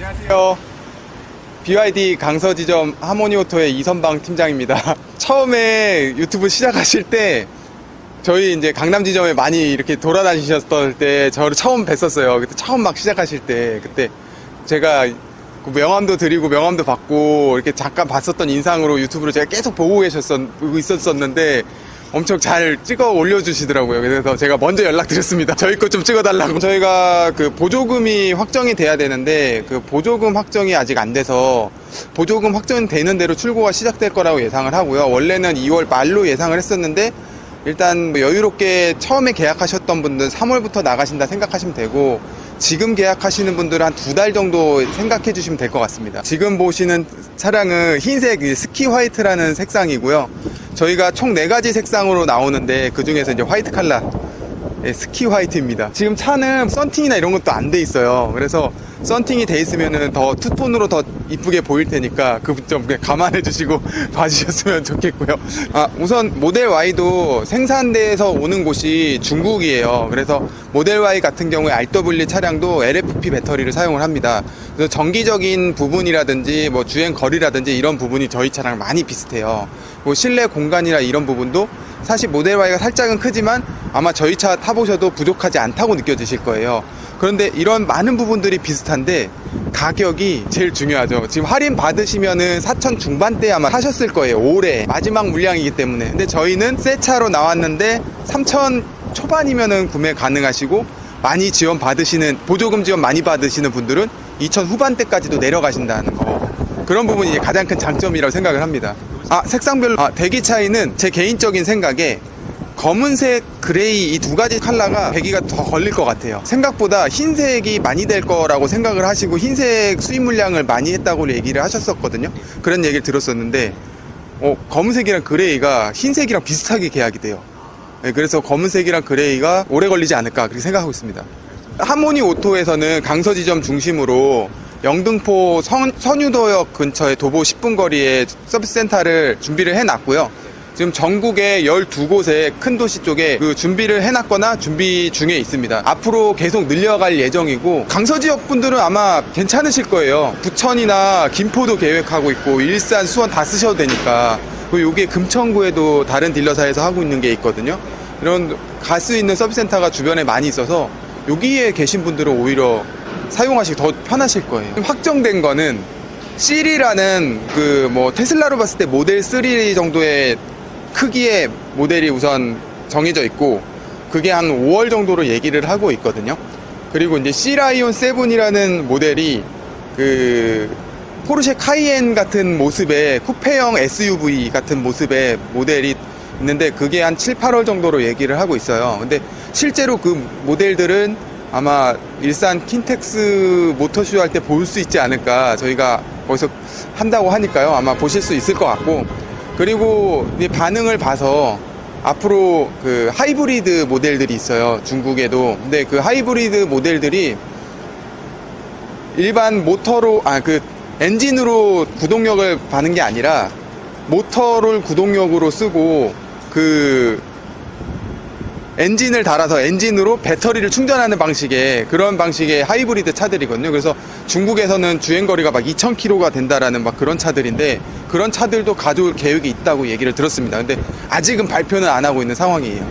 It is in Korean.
안녕하세요. BYD 강서지점 하모니오토의 이선방 팀장입니다. 처음에 유튜브 시작하실 때 저희 이제 강남 지점에 많이 이렇게 돌아다니셨을 때 저를 처음 뵀었어요. 그때 처음 막 시작하실 때 그때 제가 그 명함도 드리고 명함도 받고 이렇게 잠깐 봤었던 인상으로 유튜브를 제가 계속 보고 계셨었 있었었는데 엄청 잘 찍어 올려주시더라고요. 그래서 제가 먼저 연락드렸습니다. 저희 거좀 찍어달라고. 저희가 그 보조금이 확정이 돼야 되는데 그 보조금 확정이 아직 안 돼서 보조금 확정되는 대로 출고가 시작될 거라고 예상을 하고요. 원래는 2월 말로 예상을 했었는데 일단 뭐 여유롭게 처음에 계약하셨던 분들 3월부터 나가신다 생각하시면 되고 지금 계약하시는 분들은 한 두 달 정도 생각해 주시면 될 것 같습니다. 지금 보시는 차량은 흰색 이 스키 화이트라는 색상이고요. 저희가 총네 가지 색상으로 나오는데 그 중에서 이제 화이트 칼라 예, 스키 화이트입니다. 지금 차는 썬팅이나 이런 것도 안 돼 있어요. 그래서 썬팅이 돼 있으면은 더 투톤으로 더 이쁘게 보일 테니까 그 점 감안해 주시고 봐주셨으면 좋겠고요. 아, 우선 모델 Y도 생산대에서 오는 곳이 중국이에요. 그래서 모델 Y 같은 경우에 RW 차량도 LFP 배터리를 사용을 합니다. 그래서 정기적인 부분이라든지 뭐 주행 거리라든지 이런 부분이 저희 차랑 많이 비슷해요. 뭐 실내 공간이나 이런 부분도 사실 모델 Y가 살짝은 크지만 아마 저희 차 타보셔도 부족하지 않다고 느껴지실 거예요. 그런데 이런 많은 부분들이 비슷한데 가격이 제일 중요하죠. 지금 할인 받으시면은 4천 중반대 아마 하셨을 거예요. 올해 마지막 물량이기 때문에. 근데 저희는 새 차로 나왔는데 3천 초반이면은 구매 가능하시고 많이 지원 받으시는 보조금 지원 많이 받으시는 분들은 2천 후반대까지도 내려가신다는 거. 그런 부분이 가장 큰 장점이라고 생각을 합니다. 아, 색상별로 아, 대기 차이는 제 개인적인 생각에 검은색, 그레이 이 두 가지 컬러가 배기가 더 걸릴 것 같아요. 생각보다 흰색이 많이 될 거라고 생각을 하시고 흰색 수입 물량을 많이 했다고 얘기를 하셨었거든요. 그런 얘기를 들었었는데 어, 검은색이랑 그레이가 흰색이랑 비슷하게 계약이 돼요. 네, 그래서 검은색이랑 그레이가 오래 걸리지 않을까 그렇게 생각하고 있습니다. 하모니 오토에서는 강서 지점 중심으로 영등포 선, 선유도역 근처에 도보 10분 거리에 서비스 센터를 준비를 해놨고요. 지금 전국에 12곳에 큰 도시 쪽에 그 준비를 해놨거나 준비 중에 있습니다. 앞으로 계속 늘려갈 예정이고 강서 지역 분들은 아마 괜찮으실 거예요. 부천이나 김포도 계획하고 있고 일산, 수원 다 쓰셔도 되니까 그리고 요게 금천구에도 다른 딜러사에서 하고 있는 게 있거든요. 이런 갈 수 있는 서비스 센터가 주변에 많이 있어서 여기에 계신 분들은 오히려 사용하시기 더 편하실 거예요. 확정된 거는 C라는 그 뭐 테슬라로 봤을 때 모델 3 정도의 크기의 모델이 우선 정해져 있고 그게 한 5월 정도로 얘기를 하고 있거든요. 그리고 이제 C 라이온 7이라는 모델이 그 포르쉐 카이엔 같은 모습의 쿠페형 SUV 같은 모습의 모델이 있는데 그게 한 7, 8월 정도로 얘기를 하고 있어요. 근데 실제로 그 모델들은 아마 일산 킨텍스 모터쇼 할 때 볼 수 있지 않을까 저희가 거기서 한다고 하니까요. 아마 보실 수 있을 것 같고 그리고 이 반응을 봐서 앞으로 그 하이브리드 모델들이 있어요. 중국에도. 근데 그 하이브리드 모델들이 일반 모터로 아 그 엔진으로 구동력을 받는 게 아니라 모터를 구동력으로 쓰고 그 엔진을 달아서 엔진으로 배터리를 충전하는 방식의 그런 방식의 하이브리드 차들이거든요. 그래서 중국에서는 주행거리가 막 2,000km가 된다라는 막 그런 차들인데 그런 차들도 가져올 계획이 있다고 얘기를 들었습니다. 근데 아직은 발표는 안 하고 있는 상황이에요.